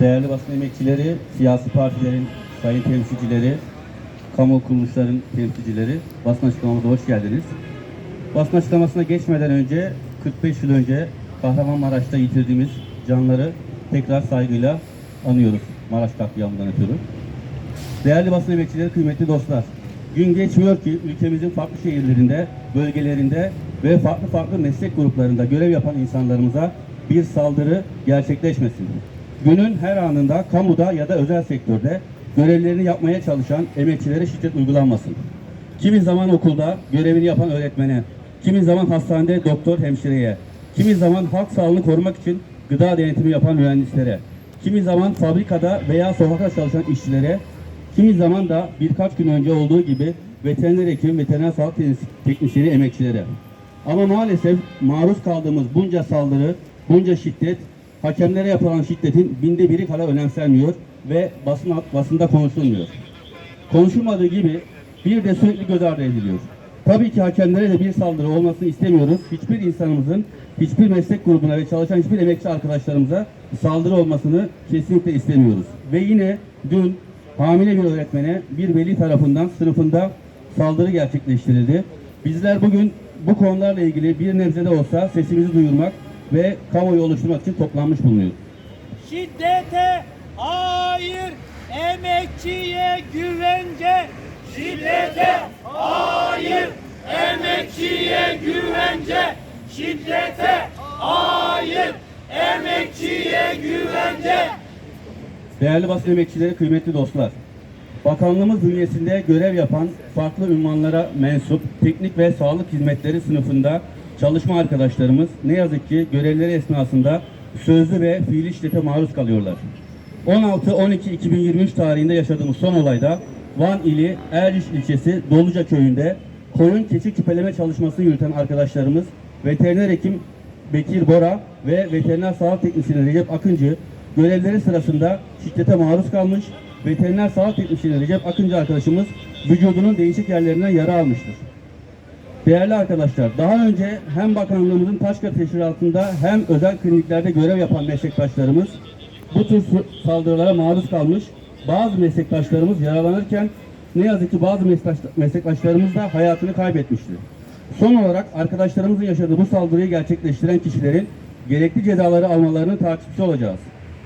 değerli basın emekçileri, siyasi partilerin sayın temsilcileri, kamu kuruluşların temsilcileri, basın açıklamamıza hoş geldiniz. Basın açıklamasına geçmeden önce 45 yıl önce Kahramanmaraş'ta yitirdiğimiz canları tekrar saygıyla anıyoruz Maraş katliamından ötürü. Değerli basın emekçileri, kıymetli dostlar. Gün geçmiyor ki ülkemizin farklı şehirlerinde, bölgelerinde ve farklı farklı meslek gruplarında görev yapan insanlarımıza bir saldırı gerçekleşmesin. Günün her anında kamuda ya da özel sektörde görevlerini yapmaya çalışan emekçilere şiddet uygulanmasın. Kimi zaman okulda görevini yapan öğretmene, kimi zaman hastanede doktor hemşireye, kimi zaman halk sağlığını korumak için gıda denetimi yapan mühendislere, kimi zaman fabrikada veya sokakta çalışan işçilere, kimi zaman da birkaç gün önce olduğu gibi veteriner hekim, veteriner sağlık teknisyeni emekçilere. Ama maalesef maruz kaldığımız bunca saldırı, bunca şiddet, hakemlere yapılan şiddetin binde biri kadar önemsenmiyor ve basın, basında konuşulmuyor. Konuşulmadığı gibi bir de sürekli göz ardı ediliyor. Tabii ki hakemlere de bir saldırı olmasını istemiyoruz. Hiçbir insanımızın, hiçbir meslek grubuna ve çalışan hiçbir emekçi arkadaşlarımıza saldırı olmasını kesinlikle istemiyoruz. Ve yine dün hamile bir öğretmene bir veli tarafından sınıfında saldırı gerçekleştirildi. Bizler bugün bu konularla ilgili bir nebze de olsa sesimizi duyurmak ve kamuoyu oluşturmak için toplanmış bulunuyoruz. Şiddete hayır, emekçiye güvence. Şiddete hayır, emekçiye güvence. Şiddete hayır, emekçiye güvence. Değerli basın emekçileri, kıymetli dostlar. Bakanlığımız bünyesinde görev yapan farklı ünvanlara mensup teknik ve sağlık hizmetleri sınıfında çalışma arkadaşlarımız ne yazık ki görevleri esnasında sözlü ve fiili şiddete maruz kalıyorlar. 16-12-2023 tarihinde yaşadığımız son olayda Van ili Erciş ilçesi Doluca köyünde koyun keçi küpeleme çalışması yürüten arkadaşlarımız veteriner hekim Bekir Bora ve veteriner sağlık teknisyeni Recep Akıncı görevleri sırasında şiddete maruz kalmış. Veteriner sağlık teknisyeni Recep Akıncı arkadaşımız vücudunun değişik yerlerinden yara almıştır. Değerli arkadaşlar, daha önce hem bakanlığımızın Taşka Teşkilatı'nda hem özel kliniklerde görev yapan meslektaşlarımız bu tür saldırılara maruz kalmış. Bazı meslektaşlarımız yaralanırken ne yazık ki bazı meslektaş- meslektaşlarımız da hayatını kaybetmiştir. Son olarak arkadaşlarımızın yaşadığı bu saldırıyı gerçekleştiren kişilerin gerekli cezaları almalarını takipçi olacağız.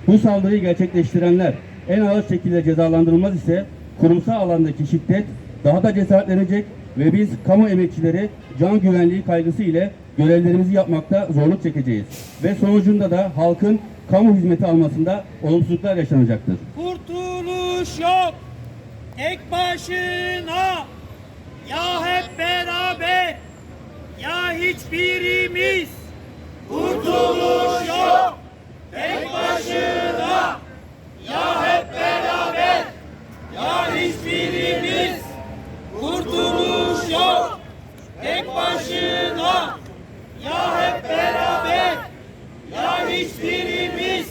Bu saldırıyı gerçekleştirenler en ağır şekilde cezalandırılmaz ise kurumsal alandaki şiddet daha da cesaretlenecek ve biz kamu emekçileri can güvenliği kaygısı ile görevlerimizi yapmakta zorluk çekeceğiz. Ve sonucunda da halkın kamu hizmeti almasında olumsuzluklar yaşanacaktır. Kurtuluş yok, tek başına. Ya hep beraber, ya hiçbirimiz. Kurtuluş yok, tek başına. Ya hep beraber, ya hiçbirimiz. Kurtuluş yok, tek başına. Ya hep beraber, ya hiçbirimiz.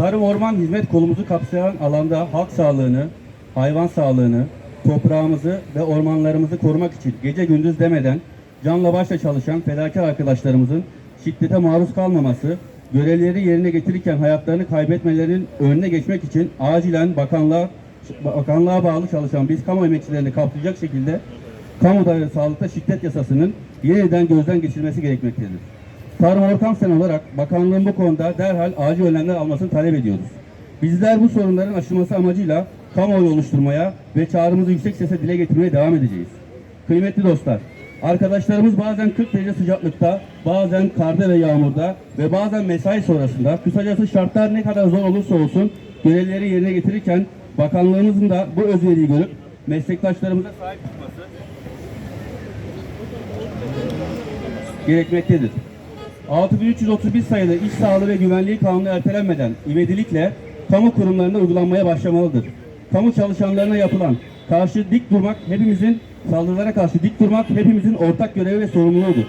Tarım Orman Hizmet kolumuzu kapsayan alanda halk sağlığını, hayvan sağlığını, toprağımızı ve ormanlarımızı korumak için gece gündüz demeden canla başla çalışan fedakar arkadaşlarımızın şiddete maruz kalmaması, görevleri yerine getirirken hayatlarını kaybetmelerinin önüne geçmek için acilen bakanlığa bakanlığa bağlı çalışan biz kamu emekçilerini kapsayacak şekilde kamuda ve sağlıkta şiddet yasasının yeniden gözden geçirilmesi gerekmektedir. Tarım Ortam Sen olarak bakanlığın bu konuda derhal acil önlemler almasını talep ediyoruz. Bizler bu sorunların aşılması amacıyla kamuoyu oluşturmaya ve çağrımızı yüksek sesle dile getirmeye devam edeceğiz. Kıymetli dostlar, arkadaşlarımız bazen 40 derece sıcaklıkta, bazen karda ve yağmurda ve bazen mesai sonrasında, kısacası şartlar ne kadar zor olursa olsun görevleri yerine getirirken bakanlığımızın da bu özveriyi görüp meslektaşlarımıza sahip çıkması gerekmektedir. 6331 sayılı İş Sağlığı ve Güvenliği Kanunu ertelenmeden ivedilikle kamu kurumlarında uygulanmaya başlamalıdır. Kamu çalışanlarına yapılan karşı dik durmak hepimizin saldırılara karşı dik durmak hepimizin ortak görevi ve sorumluluğudur.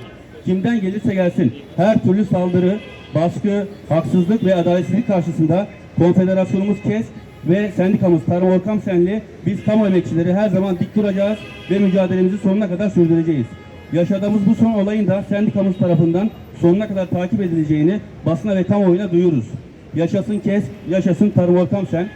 Kimden gelirse gelsin her türlü saldırı, baskı, haksızlık ve adaletsizlik karşısında konfederasyonumuz KES ve sendikamız Tarım Orkam Senli biz kamu emekçileri her zaman dik duracağız ve mücadelemizi sonuna kadar sürdüreceğiz. Yaşadığımız bu son olayın da sendikamız tarafından sonuna kadar takip edileceğini basına ve kamuoyuna duyururuz. Yaşasın KESK, yaşasın Tarım Ortam Sen.